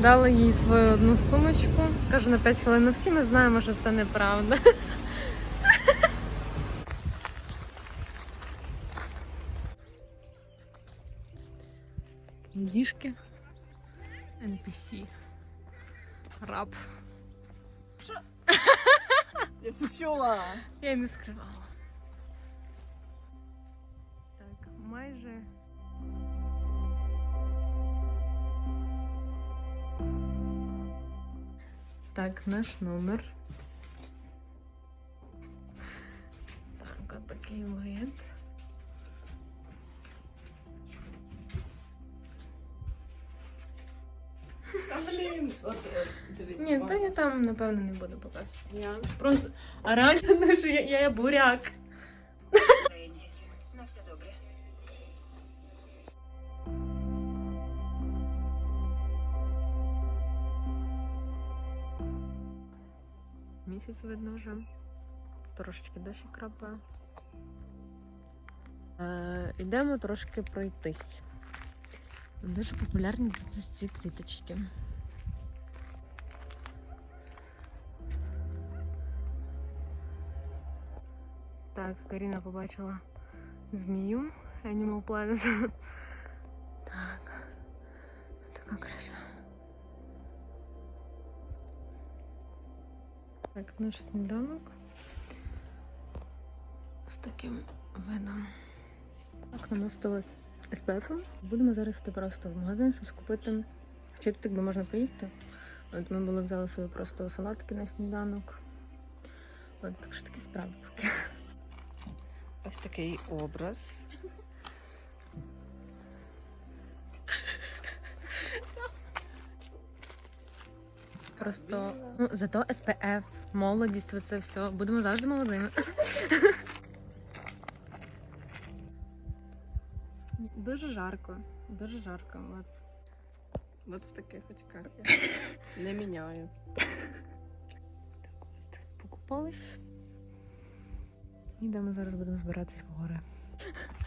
Дала їй свою одну сумочку. Кажу на 5 хвилин. Ну всі ми знаємо, що це неправда. Діжки. NPC. Раб. Я це чула. Я не скривала. Так, майже. Так, наш номер. Так, от такий вид. Та блін. От, от, дивись. Ні, то я там, напевно, не буду показувати. Я. Просто, а реально, ну, що я, я буряк. Місяць видно вже. Трошечки дощі крапає. Е, йдемо трошки пройтись. Дуже популярні тут ось ці квіточки. Так, Каріна побачила змію Animal Planet. Так. Така краса. Так, наш сніданок з таким видом. Так, намастилась SPF. Будемо зараз йти просто в магазин, щось купити. Чи тут якби можна поїсти. От ми були взяли собі просто салатки на сніданок. От так що такі справи поки. Ось такий образ. Просто ну, зато SPF, молодість, це все. Будемо завжди молодими. Дуже жарко, дуже жарко. От. От в таких очках я не міняю. Так от, покупались. І йдемо зараз будемо збиратись в гори.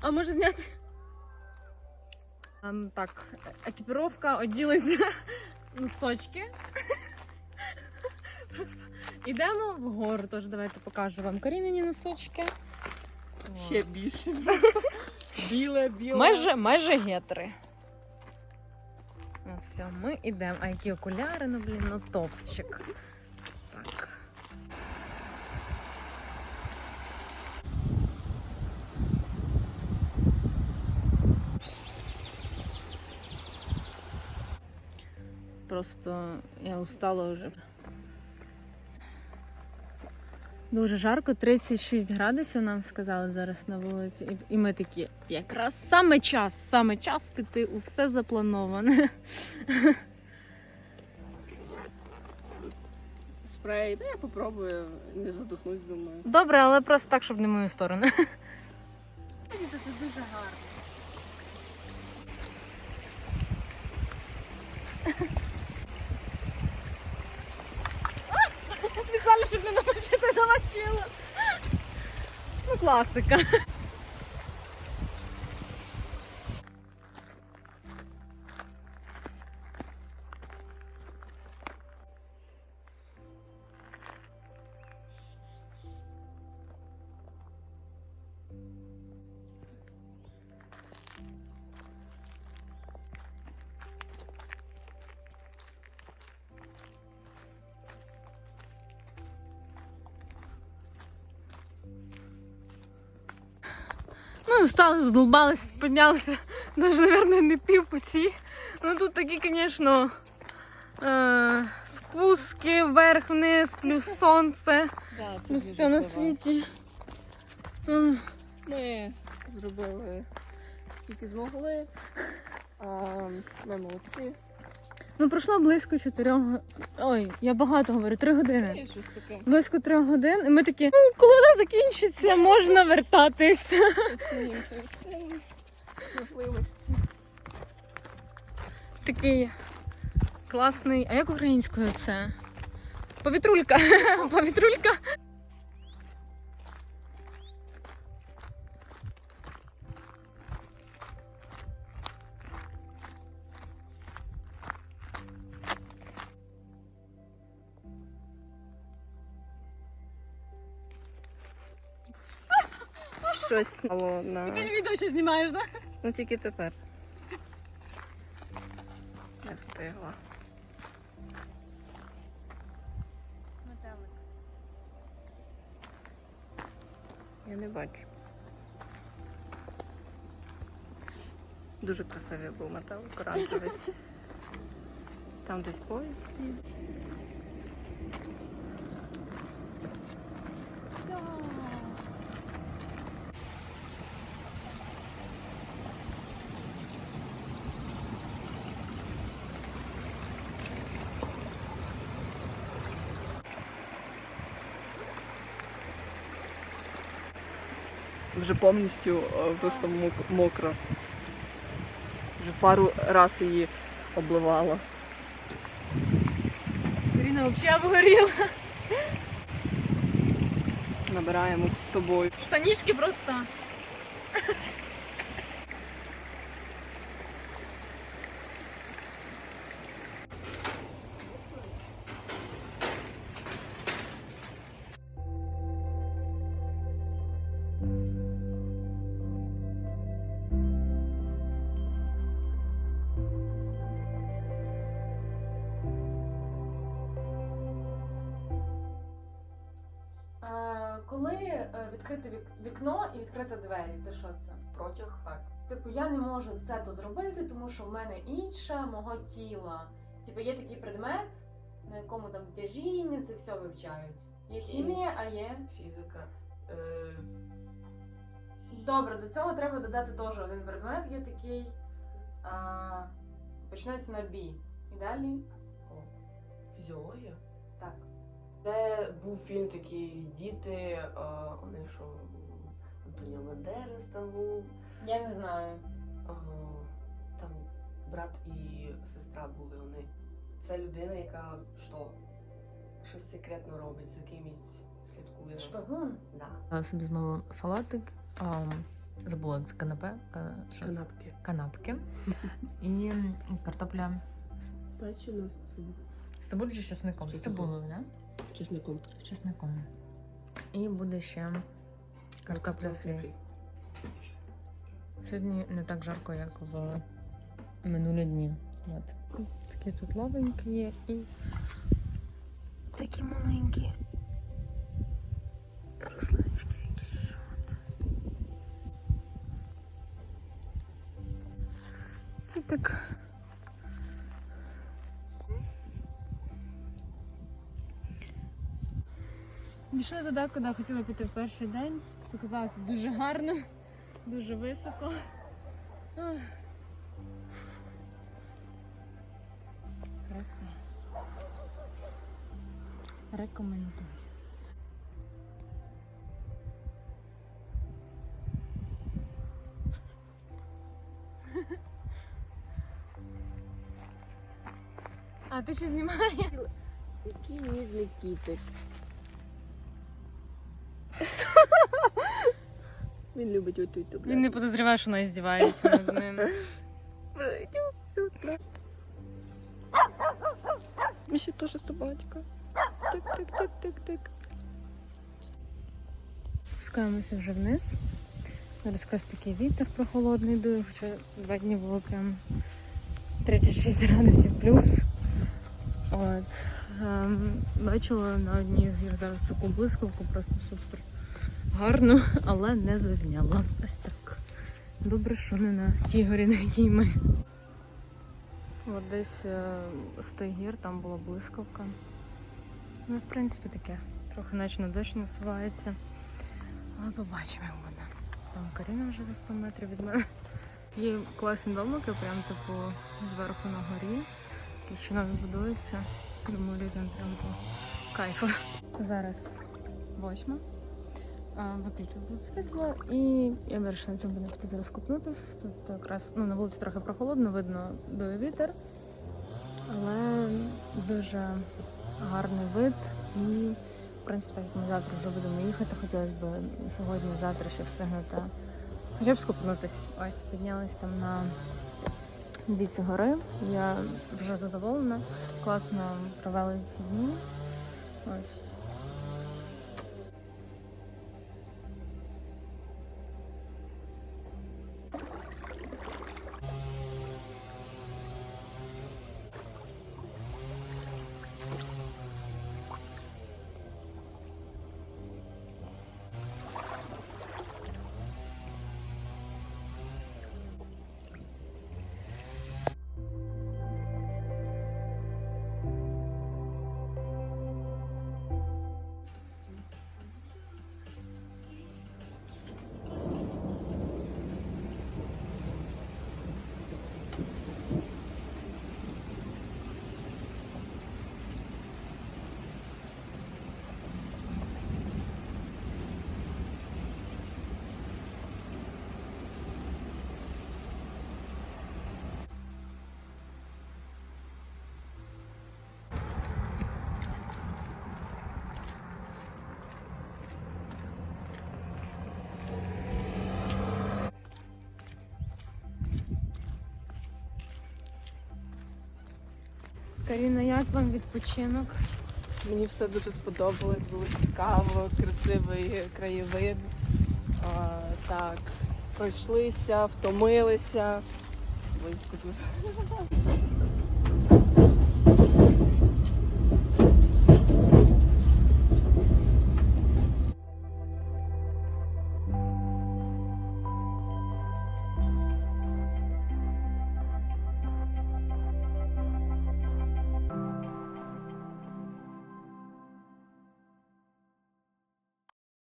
А може зняти? А, ну, так, екіпіровка, оділися носочки. Просто йдемо в гору, тож давайте покажу вам Карінині носочки. Ще більше. Біле, біле. Майже, майже гетри. Ну все, ми йдемо. А які окуляри, ну блін, ну топчик. Так. Просто я устала вже. Дуже жарко, 36 градусів нам сказали зараз на вулиці. І, ми такі, якраз саме час, саме час піти у все заплановане. Спрей. Та я попробую, не задухнусь, думаю. Добре, але просто так, щоб не в мою сторону. Це дуже гарно. Спеціально, щоб не намочити намочила. Ну, класика. Ну, встали, задолбались, піднялися. Даже, наверное, не пів путі. Ну тут такі, звісно, е, спуски вверх-вниз, плюс сонце, Да, плюс все на світі. Ми зробили скільки змогли. А, ми молодці. Ну, пройшло близько чотирьох. Ой, я багато говорю, три години. Близько трьох годин, і ми такі, ну, коли вона закінчиться, можна вертатись. Такий класний. А як українською це? Повітрулька. Повітрулька. Щось стало на. Ти ж відео ще знімаєш, так? Ну тільки тепер. Не встигла. Метелик. Я не бачу. Дуже красивий був метелик оранжевий. Там десь поїзд їде. Вже повністю е, просто мокра. Вже пару раз її обливала. Каріна взагалі обгоріла. Набираємо з собою. Штанішки просто. Коли е, відкрити вікно і відкрити двері, то що це? Протяг? Так. Типу, я не можу це то зробити, тому що в мене інша мого тіла. Типу, є такий предмет, на якому там тяжіння, це все вивчають. Є хімія, а є. Фізика. Е, Добре, до цього треба додати теж один предмет, є такий. А, починається на бі. І далі. о, фізіологія. Так. Це був фільм такий діти, а, вони що Антоніо Бандерас там був. Я не знаю. А, там брат і сестра були вони. Це людина, яка що, щось секретно робить, за кимось слідкує. Шпигун. Да. Собі знову салатик. А, забула це канапе. Канапки. Канапки. І картопля Печено з цим з цибулею чи з чесником? З цибулею, да? Чесником. Чесником. І буде ще картопля фрі. Сьогодні не так жарко, як в минулі дні. От. Такі тут лавенькі є і такі маленькі рослиночки якісь. І так. Пішли туди, куди хотіла піти в перший день. Тут оказалося дуже гарно, дуже високо. Ах. Краса. Рекомендую. А ти що знімаєш? Який ніжний кітик. Він любить отут тут. Він не подозріває, що вона здівається над ним. Ще теж собачка. Так, так, так, так, так. Спускаємося вже вниз. Зараз якраз такий вітер прохолодний дує, хоча два дні було прям 36 градусів плюс. От. Ем, бачила на одній з гір зараз таку блискавку, просто супер гарно, але не зазняла. Ось так. Добре, що не на тій горі, на якій ми. От десь е, з тих гір там була блискавка. Ну, в принципі, таке. Трохи наче на дощ насувається. Але побачимо, як буде. Там Каріна вже за 100 метрів від мене. Є класні домики, прям типу зверху на горі, які ще нові будуються. Думаю, людям прям по кайфу. Зараз восьма. Виключив тут світло і я вирішила цьому буде піти зараз купнутись. Тут якраз ну, на вулиці трохи прохолодно, видно дує вітер. Але дуже гарний вид і в принципі, так як ми завтра вже будемо їхати, хотілося б сьогодні-завтра ще встигнути хоча б скупнутись. Ось піднялись там на бійці гори. Я вже задоволена. Класно провели ці дні. Ось Каріна, як вам відпочинок? Мені все дуже сподобалось, було цікаво, красивий краєвид. А, так, пройшлися, втомилися. Близько дуже.